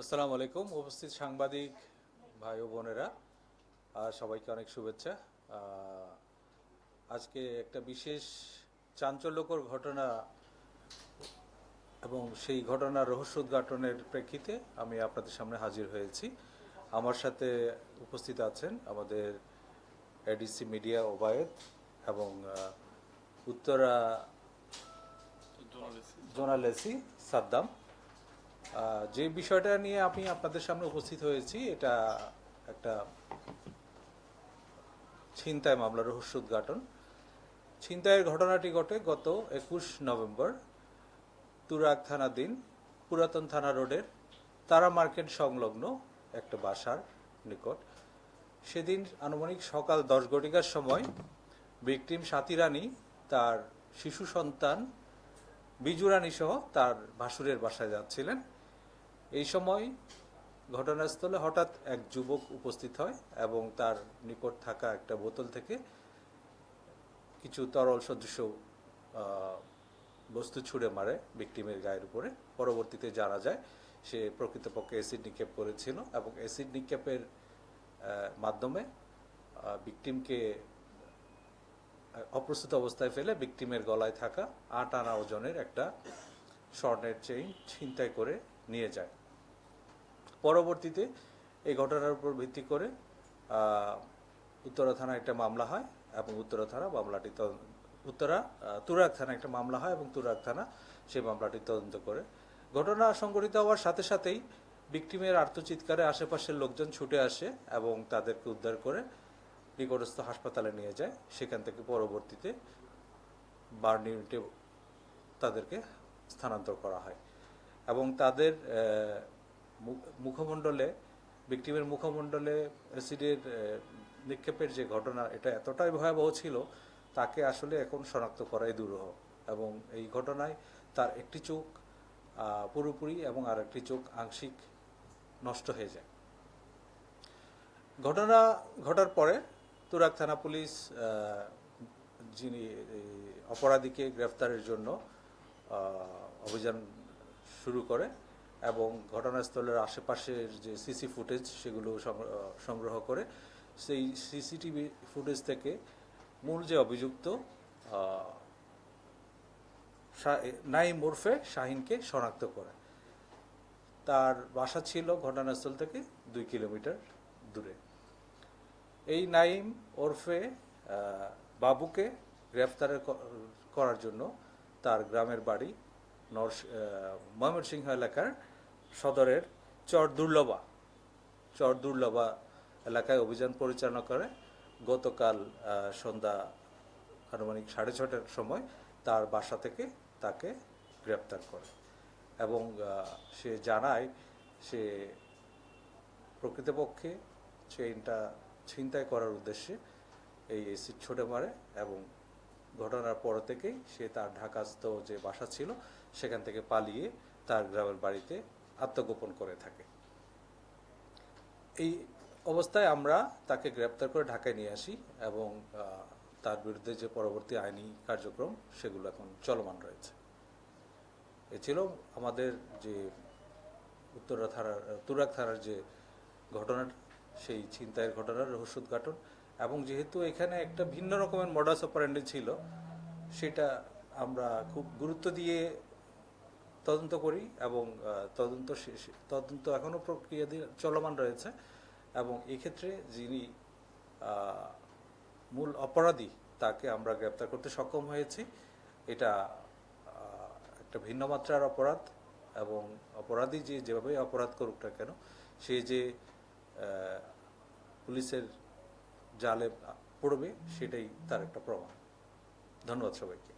আসসালামু আলাইকুম। উপস্থিত সাংবাদিক ভাই ও বোনেরা সবাইকে অনেক শুভেচ্ছা। আজকে একটা বিশেষ চাঞ্চল্যকর ঘটনা এবং সেই ঘটনার রহস্য উদ্ঘাটনের প্রেক্ষিতে আমি আপনাদের সামনে হাজির হয়েছি। আমার সাথে উপস্থিত আছেন আমাদের এডিসি মিডিয়া ওবায়েদ এবং উত্তরা জোনালেসি সাদ্দাম। যে বিষয়টা নিয়ে আমি আপনাদের সামনে উপস্থিত হয়েছি, এটা একটা ছিনতাই মামলা, রহস্য উদ্ঘাটন। ছিনতাইয়ের ঘটনাটি ঘটে গত একুশ নভেম্বর তুরাগ দিন পুরাতন থানা রোডের তারা মার্কেট সংলগ্ন একটা বাসার নিকট। সেদিন আনুমানিক সকাল দশ ঘটিকার সময় ভিকটিম সাথী রানী তার শিশু সন্তান বিজু রানী সহ তার ভাসুরের বাসায় যাচ্ছিলেন। এই সময় ঘটনাস্থলে হঠাৎ এক যুবক উপস্থিত হয় এবং তার নিকট থাকা একটা বোতল থেকে কিছু তরল সদৃশ বস্তু ছুঁড়ে মারে ভিকটিমের গায়ের উপরে। পরবর্তীতে জানা যায় সে প্রকৃতপক্ষে অ্যাসিড নিক্ষেপ করেছিল এবং অ্যাসিড নিক্ষেপের মাধ্যমে ভিকটিমকে অপ্রস্তুত অবস্থায় ফেলে ভিকটিমের গলায় থাকা আট আনা ওজনের একটা স্বর্ণের চেইন ছিনতাই করে নিয়ে যায়। পরবর্তীতে এই ঘটনার উপর ভিত্তি করে উত্তরা থানায় একটা মামলা হয় এবং উত্তরা থানা মামলাটি উত্তরা তুরাগ থানা একটা মামলা হয় এবং তুরাগ থানা সেই মামলাটি তদন্ত করে। ঘটনা সংঘটিত হওয়ার সাথে সাথেই ভিকটিমের আর্তচিৎকারে আশেপাশের লোকজন ছুটে আসে এবং তাদেরকে উদ্ধার করে নিকটস্থ হাসপাতালে নিয়ে যায়। সেখান থেকে পরবর্তীতে বার্ন ইউনিটে তাদেরকে স্থানান্তর করা হয় এবং তাদের মুখমণ্ডলে ভিকটিমের মুখমণ্ডলে অ্যাসিডের নিক্ষেপের যে ঘটনা, এটা এতটাই ভয়াবহ ছিল, তাকে আসলে এখন শনাক্ত করাই দুরূহ। এবং এই ঘটনায় তার একটি চোখ পুরোপুরি এবং আর একটি চোখ আংশিক নষ্ট হয়ে যায়। ঘটনা ঘটার পরে তুরাগ থানা পুলিশ যিনি অপরাধীকে গ্রেফতারের জন্য অভিযান শুরু করে এবং ঘটনাস্থলের আশেপাশের যে সিসি ফুটেজ সেগুলো সংগ্র- সংগ্রহ করে সেই সিসিটিভি ফুটেজ থেকে মূল যে অভিযুক্ত নাইম ওরফে শাহিনকে শনাক্ত করে। তার বাসা ছিল ঘটনাস্থল থেকে দুই কিলোমিটার দূরে। এই নাইম ওরফে বাবুকে গ্রেফতার করার জন্য তার গ্রামের বাড়ি নর ময়মনসিংহ এলাকার সদরের চর দুর্লভা। চর দুর্লভা এলাকায় অভিযান পরিচালনা করে। গতকাল সন্ধ্যা আনুমানিক সাড়ে ছটার সময় তার বাসা থেকে তাকে গ্রেপ্তার করে এবং সে জানায় সে প্রকৃতপক্ষে চেইনটা ছিনতাই করার উদ্দেশ্যে এই এসিড ছুটে মারে এবং ঘটনার পর থেকেই সে তার ঢাকাস্থ যে বাসা ছিল সেখান থেকে পালিয়ে তার গ্রামের বাড়িতে আত্মগোপন করে থাকে। এই অবস্থায় আমরা তাকে গ্রেপ্তার করে ঢাকায় নিয়ে আসি এবং তার বিরুদ্ধে যে পরবর্তী আইনি কার্যক্রম সেগুলো এখন চলমান রয়েছে। এ ছিল আমাদের যে উত্তরা থানার, তুরাগ থানার যে ঘটনার সেই ছিনতাইয়ের ঘটনার রহস্য উদ্ঘাটন এবং যেহেতু এখানে একটা ভিন্ন রকমের মডাস অপারেন্ডি ছিল, সেটা আমরা খুব গুরুত্ব দিয়ে তদন্ত করি এবং তদন্ত শেষে তদন্ত এখনও প্রক্রিয়া চলমান রয়েছে এবং এক্ষেত্রে যিনি মূল অপরাধী তাকে আমরা গ্রেপ্তার করতে সক্ষম হয়েছি। এটা একটা ভিন্ন মাত্রার অপরাধ এবং অপরাধী যে যেভাবে অপরাধ করুক না কেন, সে যে পুলিশের জালে পড়বে সেটাই তার একটা প্রমাণ। ধন্যবাদ সবাইকে।